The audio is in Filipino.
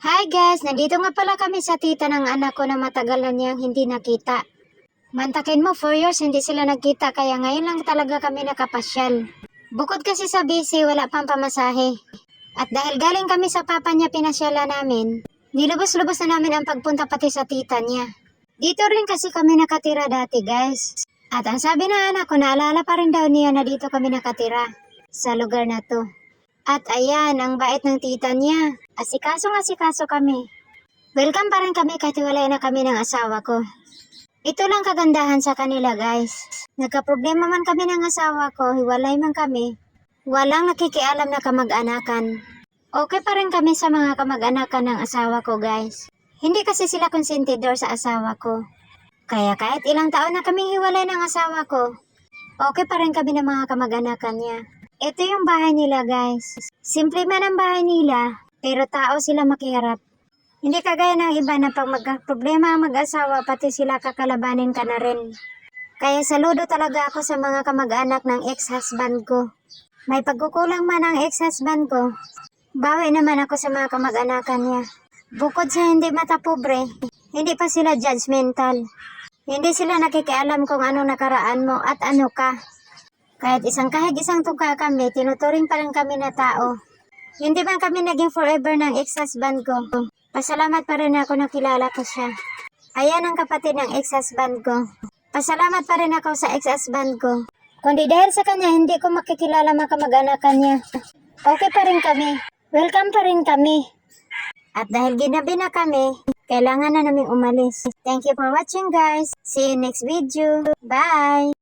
Hi guys, nandito nga pala kami sa tita ng anak ko na matagal na niyang hindi nakita. Mantakin mo, 4 years hindi sila nagkita kaya ngayon lang talaga kami nakapasyal. Bukod kasi sa busy, wala pang pamasahe. At dahil galing kami sa papa niya pinasyala namin, nilubos-lubos na namin ang pagpunta pati sa tita niya. Dito rin kasi kami nakatira dati guys. At ang sabi na anak ko, naalala pa rin daw niya na dito kami nakatira sa lugar na to. At ayan, ang bait ng tita niya. Asikasong asikaso kami. Welcome pa rin kami kahit wala na kami ng asawa ko. Ito lang kagandahan sa kanila guys. Nagka-problema man kami ng asawa ko, hiwalay man kami. Walang nakikialam na kamag-anakan. Okay pa rin kami sa mga kamag-anakan ng asawa ko guys. Hindi kasi sila konsentidor sa asawa ko. Kaya kahit ilang taon na kaming hiwalay ng asawa ko, okay pa rin kami ng mga kamag-anakan niya. Ito yung bahay nila guys. Simple man ang bahay nila, pero tao sila makiharap. Hindi kagaya ng iba na pag magka-problema ang mag-asawa, pati sila kakalabanin ka na rin. Kaya saludo talaga ako sa mga kamag-anak ng ex-husband ko. May pagkukulang man ang ex-husband ko, bawi naman ako sa mga kamag-anakan niya. Bukod sa hindi mata pobre, hindi pa sila judgmental. Hindi sila nakikialam kung anong nakaraan mo at ano ka. Kahit isang kahit isang tuka kami, tinuturing pa rin kami na tao. Hindi man kami naging forever ng ex-husband ko. Pasalamat pa rin ako nakilala ko siya. Ayan ang kapatid ng ex-husband ko. Pasalamat pa rin ako sa ex-husband ko. Kundi dahil sa kanya, hindi ko makikilala mga kamag-anakan niya. Okay pa rin kami. Welcome pa rin kami. At dahil ginabi na kami, kailangan na naming umalis. Thank you for watching guys. See you next video. Bye!